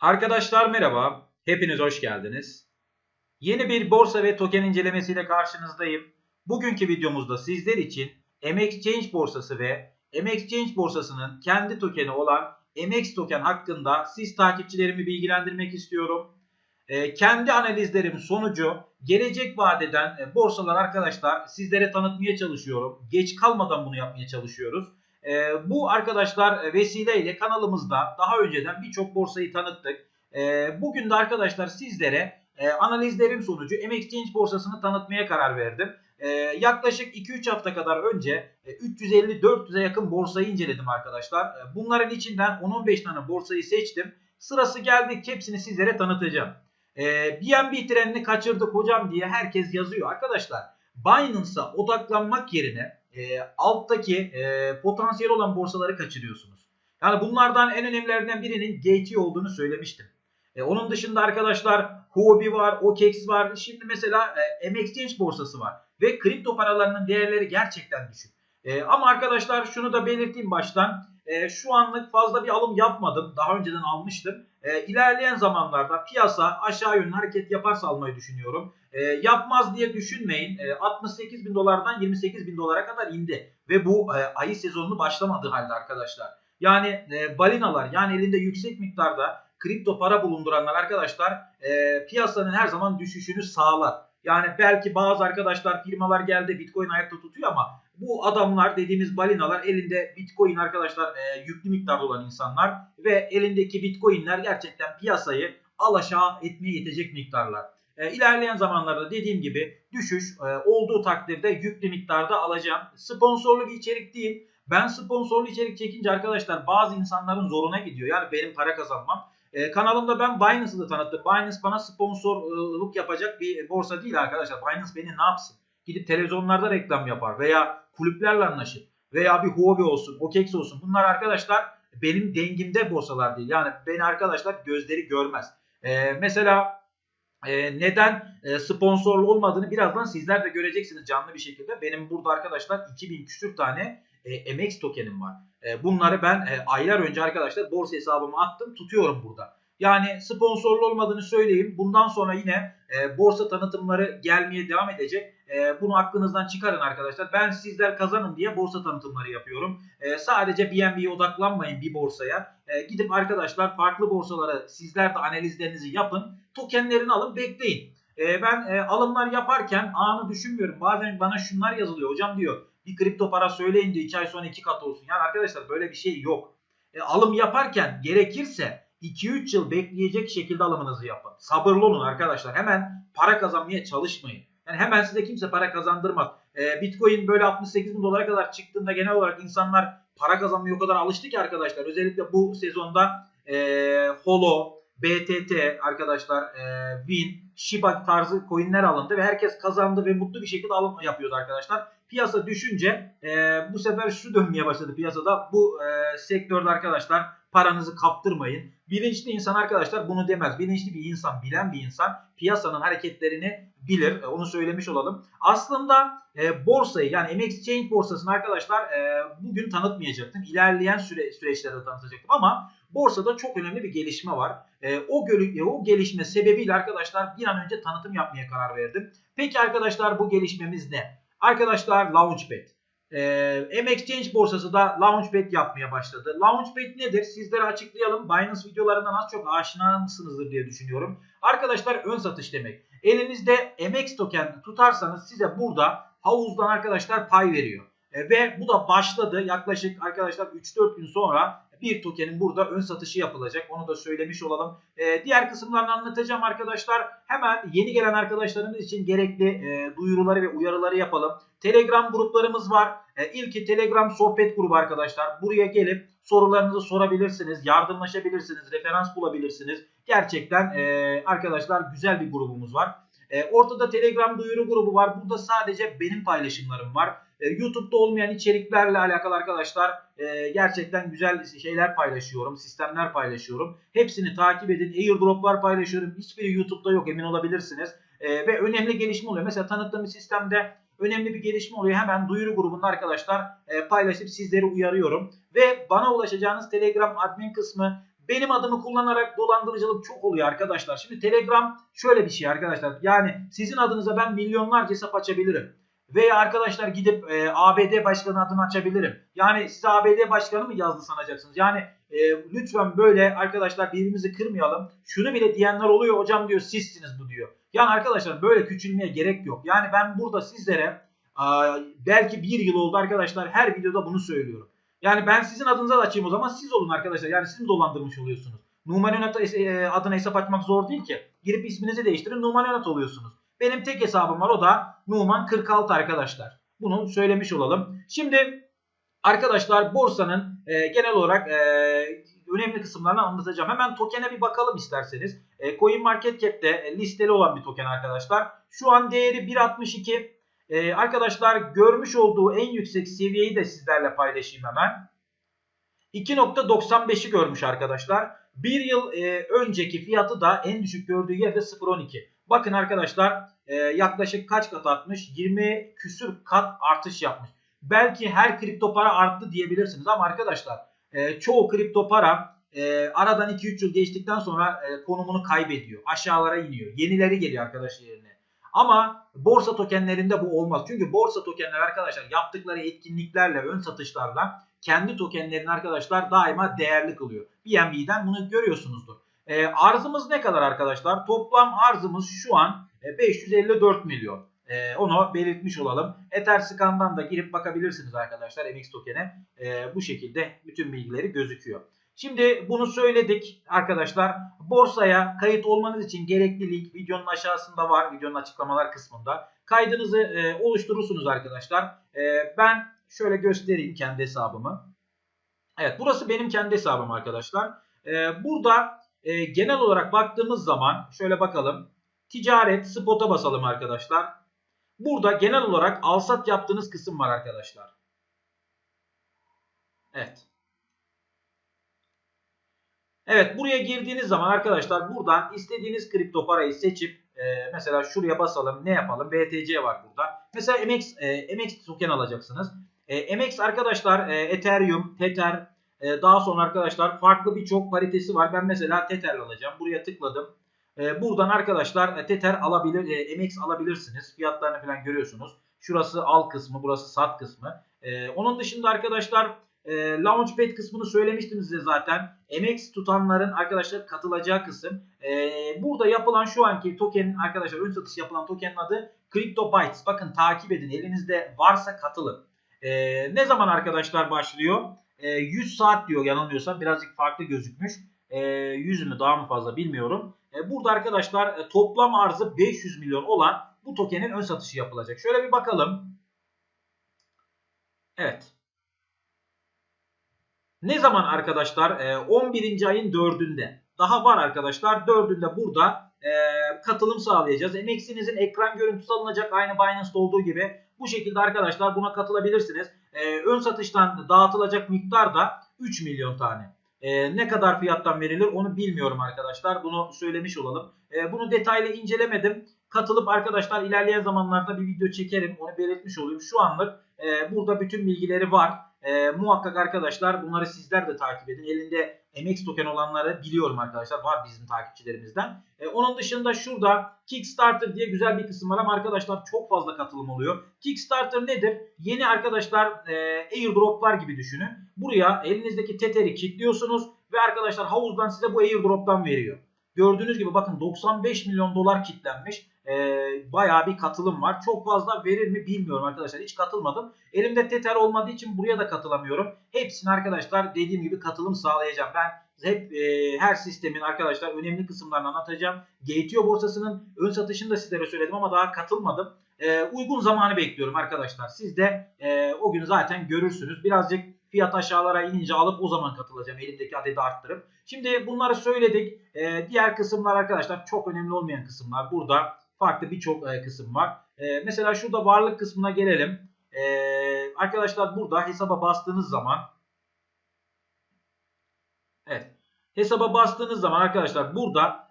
Arkadaşlar merhaba, hepiniz hoş geldiniz. Yeni bir borsa ve token incelemesiyle karşınızdayım. Bugünkü videomuzda sizler için MXChange borsası ve MXChange borsasının kendi tokeni olan MX token hakkında siz takipçilerimi bilgilendirmek istiyorum. Ee, kendi analizlerim sonucu gelecek vadeden e, borsalar arkadaşlar sizlere tanıtmaya çalışıyorum. Geç kalmadan bunu yapmaya çalışıyoruz. E, bu arkadaşlar vesileyle kanalımızda daha önceden birçok borsayı tanıttık. E, bugün de arkadaşlar sizlere e, analizlerim sonucu MXChange borsasını tanıtmaya karar verdim. E, yaklaşık 2-3 hafta kadar önce e, 350-400'e yakın borsayı inceledim arkadaşlar. Bunların içinden 10-15 tane borsayı seçtim. Sırası geldikçe hepsini sizlere tanıtacağım. BNB trenini kaçırdık hocam diye herkes yazıyor arkadaşlar. Binance'a odaklanmak yerine e, alttaki e, potansiyel olan borsaları kaçırıyorsunuz. Yani bunlardan en önemlilerinden birinin Gateway olduğunu söylemiştim. E, onun dışında arkadaşlar Huobi var, OKEX var. Şimdi mesela e, MXChange borsası var. Ve kripto paralarının değerleri gerçekten düşük. E, ama arkadaşlar şunu da belirteyim baştan. E, şu anlık fazla bir alım yapmadım. Daha önceden almıştım. E, ilerleyen zamanlarda piyasa aşağı yönlü hareket yaparsa almayı düşünüyorum. E, yapmaz diye düşünmeyin. E, 68 bin dolardan 28 bin dolara kadar indi. Ve bu e, ayı sezonunu başlamadığı halde arkadaşlar. Yani e, balinalar yani elinde yüksek miktarda kripto para bulunduranlar arkadaşlar e, piyasanın her zaman düşüşünü sağlar. Yani belki bazı arkadaşlar firmalar geldi Bitcoin ayakta tutuyor ama bu adamlar dediğimiz balinalar elinde Bitcoin arkadaşlar e, yüklü miktarda olan insanlar ve elindeki Bitcoin'ler gerçekten piyasayı alaşağı etmeye yetecek miktarlar. E, ilerleyen zamanlarda dediğim gibi düşüş e, olduğu takdirde yüklü miktarda alacağım. Sponsorlu bir içerik değil. Ben sponsorlu içerik çekince arkadaşlar bazı insanların zoruna gidiyor. Yani benim para kazanmam. E, kanalımda ben Binance'ı da tanıttım. Binance bana sponsorluk yapacak bir borsa değil arkadaşlar. Binance beni ne yapsın? Gidip televizyonlarda reklam yapar veya kulüplerle anlaşır. Veya bir Huobi olsun, OKEX olsun. Bunlar arkadaşlar benim dengimde borsalar değil. Yani beni arkadaşlar gözleri görmez. E, mesela e, neden e, sponsorlu olmadığını birazdan sizler de göreceksiniz canlı bir şekilde. Benim burada arkadaşlar 2000 küsür tane e, MX tokenim var. E, bunları ben e, aylar önce arkadaşlar borsa hesabıma attım tutuyorum burada. Yani sponsorlu olmadığını söyleyeyim. Bundan sonra yine e, borsa tanıtımları gelmeye devam edecek. E, bunu aklınızdan çıkarın arkadaşlar. Ben sizler kazanın diye borsa tanıtımları yapıyorum. E, sadece BNB'ye odaklanmayın bir borsaya. E, gidip arkadaşlar farklı borsalara sizler de analizlerinizi yapın. Tokenlerini alın bekleyin. E, ben e, alımlar yaparken anı düşünmüyorum. Bazen bana şunlar yazılıyor. Hocam diyor bir kripto para söyleyin diyor 2 ay sonra 2 kat olsun. Yani arkadaşlar böyle bir şey yok. E, alım yaparken gerekirse 2-3 yıl bekleyecek şekilde alımınızı yapın. Sabırlı olun arkadaşlar. Hemen para kazanmaya çalışmayın. Yani hemen size kimse para kazandırmaz. E, Bitcoin böyle 68 bin dolara kadar çıktığında genel olarak insanlar para kazanmaya o kadar alıştı ki arkadaşlar. Özellikle bu sezonda e, Holo, BTT arkadaşlar, e, Win, Shiba tarzı coinler alındı ve herkes kazandı ve mutlu bir şekilde alım yapıyordu arkadaşlar. Piyasa düşünce e, bu sefer şu dönmeye başladı piyasada. Bu e, sektörde arkadaşlar paranızı kaptırmayın. Bilinçli insan arkadaşlar bunu demez. Bilinçli bir insan, bilen bir insan piyasanın hareketlerini bilir. E, onu söylemiş olalım. Aslında e, borsayı yani MX Change borsasını arkadaşlar e, bugün tanıtmayacaktım. İlerleyen süre, süreçlerde tanıtacaktım ama borsada çok önemli bir gelişme var. E, o, e, o gelişme sebebiyle arkadaşlar bir an önce tanıtım yapmaya karar verdim. Peki arkadaşlar bu gelişmemiz ne? Arkadaşlar Launchpad. Ee, MXChange borsası da Launchpad yapmaya başladı. Launchpad nedir? Sizlere açıklayalım. Binance videolarından az çok aşina mısınızdır diye düşünüyorum. Arkadaşlar ön satış demek. Elinizde MX token tutarsanız size burada havuzdan arkadaşlar pay veriyor. E, ve bu da başladı. Yaklaşık arkadaşlar 3-4 gün sonra bir tokenin burada ön satışı yapılacak. Onu da söylemiş olalım. E, diğer kısımlarını anlatacağım arkadaşlar. Hemen yeni gelen arkadaşlarımız için gerekli e, duyuruları ve uyarıları yapalım. Telegram gruplarımız var. E, ilki Telegram sohbet grubu arkadaşlar. Buraya gelip sorularınızı sorabilirsiniz, yardımlaşabilirsiniz, referans bulabilirsiniz. Gerçekten e, arkadaşlar güzel bir grubumuz var. E, ortada Telegram duyuru grubu var. Burada sadece benim paylaşımlarım var. E, YouTube'da olmayan içeriklerle alakalı arkadaşlar e, gerçekten güzel şeyler paylaşıyorum. Sistemler paylaşıyorum. Hepsini takip edin. Airdroplar paylaşıyorum. Hiçbiri YouTube'da yok emin olabilirsiniz. E, ve önemli gelişme oluyor. Mesela tanıttığım sistemde önemli bir gelişme oluyor. Hemen duyuru grubunda arkadaşlar e, paylaşıp sizleri uyarıyorum. Ve bana ulaşacağınız Telegram admin kısmı benim adımı kullanarak dolandırıcılık çok oluyor arkadaşlar. Şimdi Telegram şöyle bir şey arkadaşlar. Yani sizin adınıza ben milyonlarca hesap açabilirim. Veya arkadaşlar gidip e, ABD başkanı adını açabilirim. Yani size ABD başkanı mı yazdı sanacaksınız? Yani e, lütfen böyle arkadaşlar birbirimizi kırmayalım. Şunu bile diyenler oluyor hocam diyor sizsiniz bu diyor. Yani arkadaşlar böyle küçülmeye gerek yok. Yani ben burada sizlere a, belki bir yıl oldu arkadaşlar her videoda bunu söylüyorum. Yani ben sizin adınıza da açayım o zaman siz olun arkadaşlar. Yani siz mi dolandırmış oluyorsunuz? Numan Önat e, adına hesap açmak zor değil ki. Girip isminizi değiştirin Numan Önat oluyorsunuz. Benim tek hesabım var o da Numan 46 arkadaşlar. Bunu söylemiş olalım. Şimdi arkadaşlar borsanın e, genel olarak e, önemli kısımlarını anlatacağım. Hemen token'e bir bakalım isterseniz. E, CoinMarketCap'te e, listeli olan bir token arkadaşlar. Şu an değeri 1.62. E, arkadaşlar görmüş olduğu en yüksek seviyeyi de sizlerle paylaşayım hemen. 2.95'i görmüş arkadaşlar. Bir yıl e, önceki fiyatı da en düşük gördüğü yerde 0.12. Bakın arkadaşlar e, yaklaşık kaç kat artmış? 20 küsür kat artış yapmış. Belki her kripto para arttı diyebilirsiniz ama arkadaşlar e, çoğu kripto para e, aradan 2-3 yıl geçtikten sonra e, konumunu kaybediyor. Aşağılara iniyor. Yenileri geliyor arkadaşlar yerine. Ama borsa tokenlerinde bu olmaz. Çünkü borsa tokenler arkadaşlar yaptıkları etkinliklerle, ön satışlarla kendi tokenlerini arkadaşlar daima değerli kılıyor. BNB'den bunu görüyorsunuzdur. E, arzımız ne kadar arkadaşlar? Toplam arzımız şu an e, 554 milyon. E, onu belirtmiş olalım. Etherscan'dan da girip bakabilirsiniz arkadaşlar MX token'e. E, bu şekilde bütün bilgileri gözüküyor. Şimdi bunu söyledik arkadaşlar. Borsaya kayıt olmanız için gerekli link videonun aşağısında var. Videonun açıklamalar kısmında. Kaydınızı e, oluşturursunuz arkadaşlar. E, ben şöyle göstereyim kendi hesabımı. Evet burası benim kendi hesabım arkadaşlar. E, burada e, genel olarak baktığımız zaman şöyle bakalım. Ticaret spot'a basalım arkadaşlar. Burada genel olarak alsat yaptığınız kısım var arkadaşlar. Evet. Evet buraya girdiğiniz zaman arkadaşlar buradan istediğiniz kripto parayı seçip e, mesela şuraya basalım ne yapalım BTC var burada. Mesela MX, e, MX token alacaksınız. E, MX arkadaşlar e, Ethereum, Tether e, daha sonra arkadaşlar farklı birçok paritesi var. Ben mesela Tether alacağım. Buraya tıkladım. E, buradan arkadaşlar e, Tether alabilir, e, MX alabilirsiniz. Fiyatlarını falan görüyorsunuz. Şurası al kısmı, burası sat kısmı. E, onun dışında arkadaşlar e, Launchpad kısmını söylemiştim size zaten. MX tutanların arkadaşlar katılacağı kısım. Burada yapılan şu anki tokenin arkadaşlar ön satış yapılan tokenin adı CryptoBytes. Bakın takip edin. Elinizde varsa katılın. Ne zaman arkadaşlar başlıyor? E, 100 saat diyor yanılmıyorsam. Birazcık farklı gözükmüş. E, 100 mü daha mı fazla bilmiyorum. E, burada arkadaşlar e, toplam arzı 500 milyon olan bu tokenin ön satışı yapılacak. Şöyle bir bakalım. Evet. Ne zaman arkadaşlar? E, 11. ayın 4'ünde. Daha var arkadaşlar. 4'ünde burada e, katılım sağlayacağız. MX'inizin ekran görüntüsü alınacak. Aynı Binance'da olduğu gibi. Bu şekilde arkadaşlar buna katılabilirsiniz. E, ön satıştan dağıtılacak miktar da 3 milyon tane. E, ne kadar fiyattan verilir onu bilmiyorum arkadaşlar. Bunu söylemiş olalım. E, bunu detaylı incelemedim. Katılıp arkadaşlar ilerleyen zamanlarda bir video çekerim. Onu belirtmiş olayım. Şu anlık e, burada bütün bilgileri var. E, muhakkak arkadaşlar bunları sizler de takip edin. Elinde MX token olanları biliyorum arkadaşlar. Var bizim takipçilerimizden. E, onun dışında şurada Kickstarter diye güzel bir kısım var ama arkadaşlar çok fazla katılım oluyor. Kickstarter nedir? Yeni arkadaşlar e, airdroplar gibi düşünün. Buraya elinizdeki Tether'i kilitliyorsunuz ve arkadaşlar havuzdan size bu airdrop'tan veriyor. Gördüğünüz gibi bakın 95 milyon dolar kitlenmiş. Ee, bayağı bir katılım var. Çok fazla verir mi bilmiyorum arkadaşlar. Hiç katılmadım. Elimde Tether olmadığı için buraya da katılamıyorum. Hepsini arkadaşlar dediğim gibi katılım sağlayacağım. Ben hep e, her sistemin arkadaşlar önemli kısımlarını anlatacağım. GTO borsasının ön satışını da sizlere söyledim ama daha katılmadım. E, uygun zamanı bekliyorum arkadaşlar. Siz de e, o gün zaten görürsünüz. Birazcık fiyat aşağılara inince alıp o zaman katılacağım elimdeki adedi arttırıp. Şimdi bunları söyledik. Ee, diğer kısımlar arkadaşlar çok önemli olmayan kısımlar. Burada farklı birçok e, kısım var. E, mesela şurada varlık kısmına gelelim. E, arkadaşlar burada hesaba bastığınız zaman Evet. Hesaba bastığınız zaman arkadaşlar burada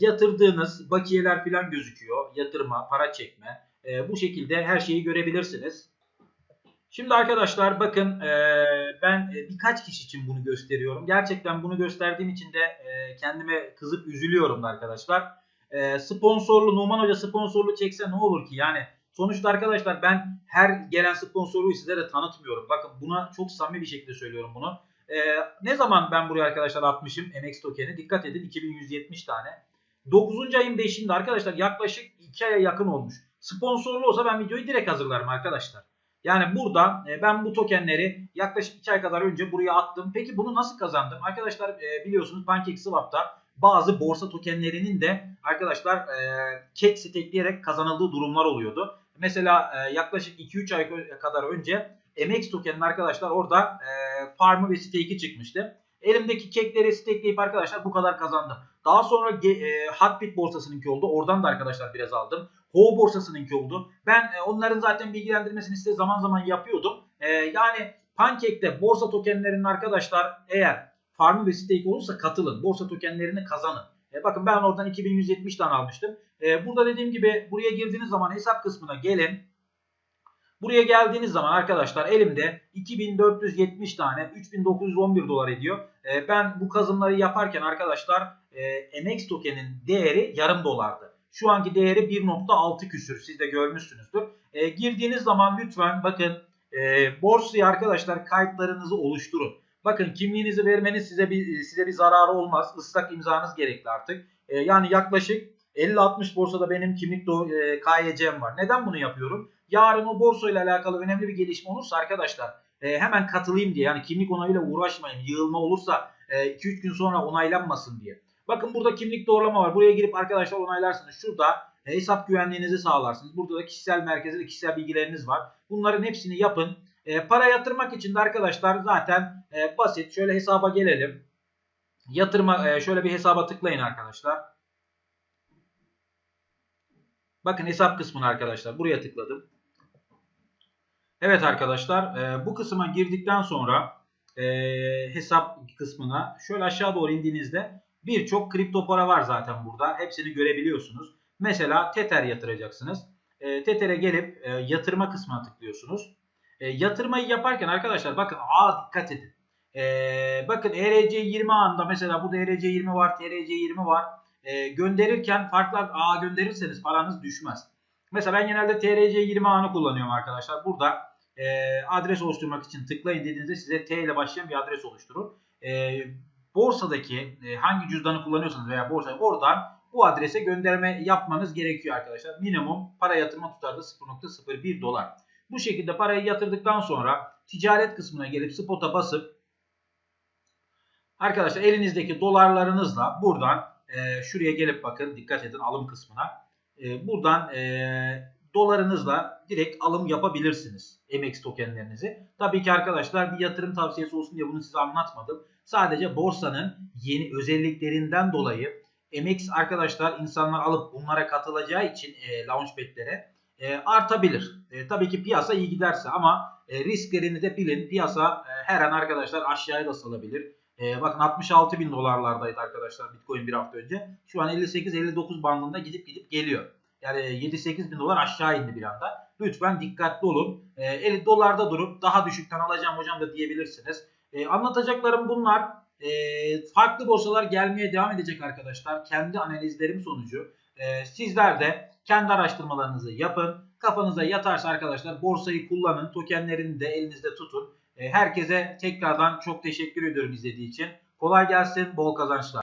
yatırdığınız bakiyeler falan gözüküyor. Yatırma, para çekme. Bu şekilde her şeyi görebilirsiniz. Şimdi arkadaşlar bakın ben birkaç kişi için bunu gösteriyorum. Gerçekten bunu gösterdiğim için de kendime kızıp üzülüyorum da arkadaşlar. E, sponsorlu Numan Hoca sponsorlu çekse ne olur ki? Yani sonuçta arkadaşlar ben her gelen sponsorluğu sizlere tanıtmıyorum. Bakın buna çok samimi bir şekilde söylüyorum bunu. E, ne zaman ben buraya arkadaşlar atmışım MX token'i? Dikkat edin 2170 tane. 9. ayın 5'inde arkadaşlar yaklaşık 2 aya yakın olmuş. Sponsorlu olsa ben videoyu direkt hazırlarım arkadaşlar. Yani burada e, ben bu tokenleri yaklaşık 2 ay kadar önce buraya attım. Peki bunu nasıl kazandım? Arkadaşlar e, biliyorsunuz PancakeSwap'ta bazı borsa tokenlerinin de arkadaşlar e, kek stackleyerek kazanıldığı durumlar oluyordu. Mesela e, yaklaşık 2-3 ay kadar önce MX tokeninin arkadaşlar orada e, farmı ve stake'i çıkmıştı. Elimdeki kekleri stackleyip arkadaşlar bu kadar kazandım. Daha sonra e, Hotbit borsasınınki oldu. Oradan da arkadaşlar biraz aldım. Ho borsasınınki oldu. Ben e, onların zaten bilgilendirmesini size zaman zaman yapıyordum. E, yani Pancake'de borsa tokenlerinin arkadaşlar eğer farmı ve stake olursa katılın. Borsa tokenlerini kazanın. E, bakın ben oradan 2170 tane almıştım. E, burada dediğim gibi buraya girdiğiniz zaman hesap kısmına gelin. Buraya geldiğiniz zaman arkadaşlar elimde 2470 tane 3911 dolar ediyor. E, ben bu kazımları yaparken arkadaşlar e, MX tokenin değeri yarım dolardı. Şu anki değeri 1.6 küsür. Siz de görmüşsünüzdür. E, girdiğiniz zaman lütfen bakın e, borsaya arkadaşlar kayıtlarınızı oluşturun. Bakın kimliğinizi vermeniz size bir size bir zararı olmaz. Islak imzanız gerekli artık. E, yani yaklaşık 50-60 borsada benim kimlik e, KYC'm var. Neden bunu yapıyorum? Yarın o borsayla alakalı önemli bir gelişme olursa arkadaşlar e, hemen katılayım diye. Yani kimlik onayıyla uğraşmayayım. Yığılma olursa 2-3 e, gün sonra onaylanmasın diye. Bakın burada kimlik doğrulama var. Buraya girip arkadaşlar onaylarsınız. Şurada e, hesap güvenliğinizi sağlarsınız. Burada da kişisel merkezde kişisel bilgileriniz var. Bunların hepsini yapın. E, para yatırmak için de arkadaşlar zaten e, basit. Şöyle hesaba gelelim. Yatırma e, şöyle bir hesaba tıklayın arkadaşlar. Bakın hesap kısmına arkadaşlar buraya tıkladım. Evet arkadaşlar e, bu kısma girdikten sonra e, hesap kısmına şöyle aşağı doğru indiğinizde birçok kripto para var zaten burada. Hepsini görebiliyorsunuz. Mesela Tether yatıracaksınız. E, Tether'e gelip e, yatırma kısmına tıklıyorsunuz. E, yatırmayı yaparken arkadaşlar bakın A dikkat edin. E, bakın ERC20 anda mesela burada ERC20 var, TRC20 var. E, gönderirken farklı A gönderirseniz paranız düşmez. Mesela ben genelde TRC20 ağını kullanıyorum arkadaşlar. Burada e, adres oluşturmak için tıklayın dediğinizde size T ile başlayan bir adres oluşturur. E, borsadaki e, hangi cüzdanı kullanıyorsanız veya borsayı oradan bu adrese gönderme yapmanız gerekiyor arkadaşlar. Minimum para yatırma tutarı da 0.01 dolar. Bu şekilde parayı yatırdıktan sonra ticaret kısmına gelip spot'a basıp arkadaşlar elinizdeki dolarlarınızla buradan e, şuraya gelip bakın dikkat edin alım kısmına. E, buradan e, dolarınızla direkt alım yapabilirsiniz MX tokenlerinizi. Tabii ki arkadaşlar bir yatırım tavsiyesi olsun diye bunu size anlatmadım. Sadece borsanın yeni özelliklerinden dolayı MX arkadaşlar insanlar alıp bunlara katılacağı için e, launchpad'lere e, artabilir. E, tabii ki piyasa iyi giderse ama e, risklerini de bilin. Piyasa e, her an arkadaşlar aşağıya da salabilir. E, bakın 66 bin dolarlardaydı arkadaşlar Bitcoin bir hafta önce. Şu an 58-59 bandında gidip gidip geliyor. Yani 7-8 bin dolar aşağı indi bir anda. Lütfen dikkatli olun. E, 50 dolarda durup daha düşükten alacağım hocam da diyebilirsiniz. E, anlatacaklarım bunlar. E, farklı borsalar gelmeye devam edecek arkadaşlar. Kendi analizlerim sonucu. E, sizler de kendi araştırmalarınızı yapın. Kafanıza yatarsa arkadaşlar borsayı kullanın. Tokenlerini de elinizde tutun. E, herkese tekrardan çok teşekkür ediyorum izlediği için. Kolay gelsin, bol kazançlar.